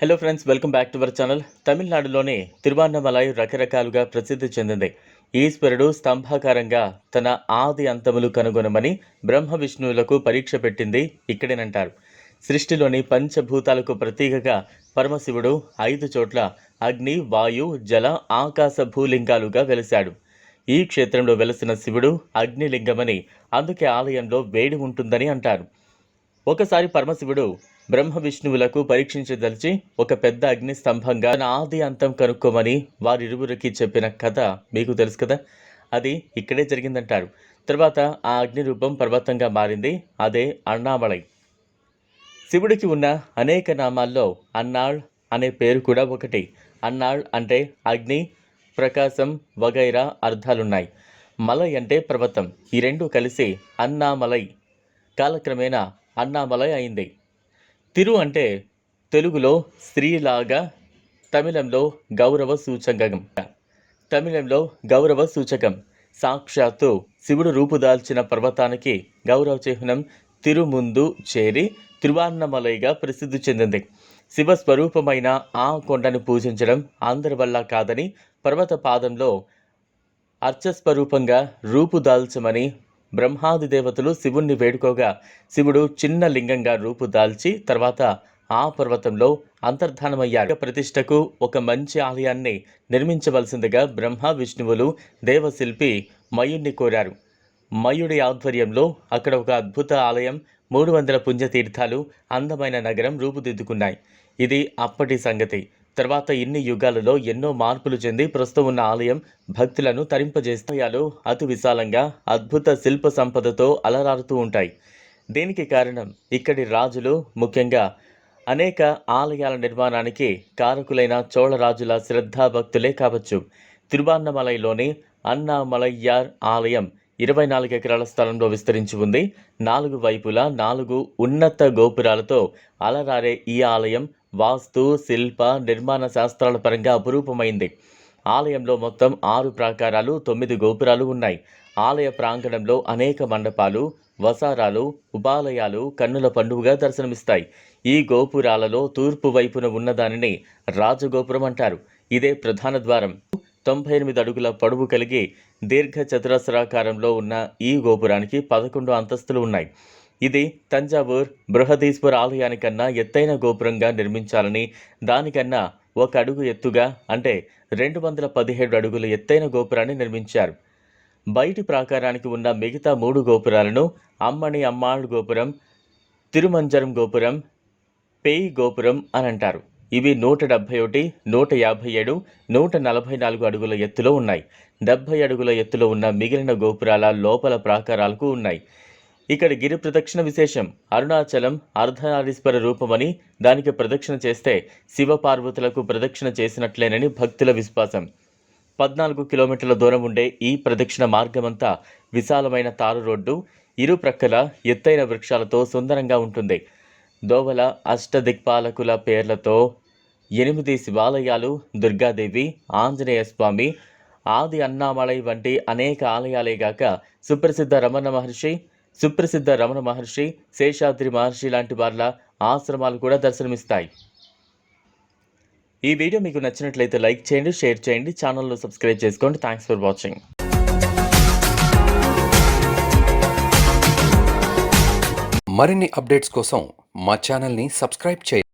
Hello friends welcome back to our channel తమిళనాడులోని తిరువన్నమలై రకరకాలుగా ప్రసిద్ధి చెందింది ఈశ్వరుడు స్తంభాకారంగా తన ఆది అంతములు కనుగొనమని బ్రహ్మ విష్ణువులకు పరీక్ష పెట్టింది ఇక్కడేనంటారు సృష్టిలోని పంచభూతాలకు ప్రతీకగా పరమశివుడు ఐదు చోట్ల అగ్ని వాయు జల ఆకాశ భూలింగాలుగా వెలిశాడు ఈ క్షేత్రంలో వెలసిన శివుడు అగ్నిలింగమని అందుకే ఆలయంలో వేడి ఉంటుందని అంటారు ఒకసారి పరమశివుడు బ్రహ్మ విష్ణువులకు పరీక్షించదలిచి ఒక పెద్ద అగ్ని స్తంభంగా తన ఆది అంతం కనుక్కోమని వారిరువురికి చెప్పిన కథ మీకు తెలుసు కదా? అది ఇక్కడే జరిగిందంటారు. తర్వాత ఆ అగ్ని రూపం పర్వతంగా మారింది. అదే అన్నామలై. శివుడికి ఉన్న అనేక నామాల్లో అన్నాళ్ అనే పేరు కూడా ఒకటి. అన్నాళ్ అంటే అగ్ని ప్రకాశం వగైరా అర్థాలున్నాయి. మలై అంటే పర్వతం. ఈ రెండు కలిసి అన్నామలై. కాలక్రమేణా అన్నామలై అయింది. తిరు అంటే తెలుగులో స్త్రీలాగా తమిళంలో గౌరవ సూచకం తమిళంలో గౌరవ సూచకం. సాక్షాత్తు శివుడు రూపుదాల్చిన పర్వతానికి గౌరవ చిహ్నం తిరుముందు చేరి తిరువాన్నమలైగా ప్రసిద్ధి చెందింది. శివ స్వరూపమైన ఆ కొండను పూజించడం అందరి వల్ల కాదని పర్వత పాదంలో అర్చస్వరూపంగా రూపుదాల్చమని బ్రహ్మాది దేవతలు శివుణ్ణి వేడుకోగా శివుడు చిన్న లింగంగా రూపుదాల్చి తర్వాత ఆ పర్వతంలో అంతర్ధానమయ్యాడు. ప్రతిష్టకు ఒక మంచి ఆలయాన్ని నిర్మించవలసిందిగా బ్రహ్మ విష్ణువులు దేవశిల్పి మయుణ్ణి కోరారు. మయుడి ఆధ్వర్యంలో అక్కడ ఒక అద్భుత ఆలయం మూడు వందల పుణ్యతీర్థాలు అందమైన నగరం రూపుదిద్దుకున్నాయి. ఇది అప్పటి సంగతి. తర్వాత ఇన్ని యుగాలలో ఎన్నో మార్పులు చెంది ప్రస్తుతం ఉన్న ఆలయం భక్తులను తరింపజేస్తాయాలు అతి విశాలంగా అద్భుత శిల్ప సంపదతో అలరారుతూ ఉంటాయి. దీనికి కారణం ఇక్కడి రాజులు ముఖ్యంగా అనేక ఆలయాల నిర్మాణానికి కారకులైన చోళరాజుల శ్రద్ధాభక్తులే కావచ్చు. తిరువాన్నమలైలోని అన్నామలయ్యార్ ఆలయం ఇరవై నాలుగు ఎకరాల స్థలంలో విస్తరించి ఉంది. నాలుగు వైపులా నాలుగు ఉన్నత గోపురాలతో అలరారే ఈ ఆలయం వాస్తు శిల్ప నిర్మాణ శాస్త్రాల పరంగా అపురూపమైంది. ఆలయంలో మొత్తం ఆరు ప్రాకారాలు తొమ్మిది గోపురాలు ఉన్నాయి. ఆలయ ప్రాంగణంలో అనేక మండపాలు వసారాలు ఉపాలయాలు కన్నుల పండుగగా దర్శనమిస్తాయి. ఈ గోపురాలలో తూర్పు వైపున ఉన్నదానిని రాజగోపురం అంటారు. ఇదే ప్రధాన ద్వారం. తొంభై ఎనిమిది అడుగుల పొడవు కలిగి దీర్ఘ చతురస్రాకారంలో ఉన్న ఈ గోపురానికి పదకొండు అంతస్తులు ఉన్నాయి. ఇది తంజావూర్ బృహదీశ్వర ఆలయానికన్నా ఎత్తైన గోపురంగా నిర్మించాలని దానికన్నా ఒక అడుగు ఎత్తుగా అంటే రెండు వందల పదిహేడు అడుగుల ఎత్తైన గోపురాన్ని నిర్మించారు. బయటి ప్రాకారానికి ఉన్న మిగతా మూడు గోపురాలను అమ్మని అమ్మాళ్ గోపురం తిరుమంజరం గోపురం పేయి గోపురం అని అంటారు ఇవి నూట డెబ్భై ఒకటి నూట యాభై ఏడు నూట నలభై నాలుగు అడుగుల ఎత్తులో ఉన్నాయి. డెబ్భై అడుగుల ఎత్తులో ఉన్న మిగిలిన గోపురాల లోపల ప్రాకారాలకు ఉన్నాయి. ఇక్కడ గిరి ప్రదక్షిణ విశేషం అరుణాచలం అర్ధనారీశ్వర రూపమని దానికి ప్రదక్షిణ చేస్తే శివపార్వతులకు ప్రదక్షిణ చేసినట్లేనని భక్తుల విశ్వాసం. పద్నాలుగు కిలోమీటర్ల దూరం ఉండే ఈ ప్రదక్షిణ మార్గమంతా విశాలమైన తారు రోడ్డు ఇరు ప్రక్కల ఎత్తైన వృక్షాలతో సుందరంగా ఉంటుంది. దోవల అష్టదిక్పాలకుల పేర్లతో ఎనిమిది శివాలయాలు దుర్గాదేవి ఆంజనేయ స్వామి ఆది అన్నామలై వంటి అనేక ఆలయాలే గాక సుప్రసిద్ధ రమణ మహర్షి సుప్రసిద్ధ రమణ మహర్షి శేషాద్రి మహర్షి లాంటి వార్ల ఆశ్రమాలు కూడా దర్శనమిస్తాయి. ఈ వీడియో మీకు నచ్చినట్లయితే లైక్ చేయండి షేర్ చేయండి ఛానల్లో సబ్స్క్రైబ్ చేసుకోండి. థ్యాంక్స్ ఫర్ వాచింగ్ మరిన్ని అప్డేట్స్ కోసం మా ఛానల్ని సబ్స్క్రైబ్ చేయండి.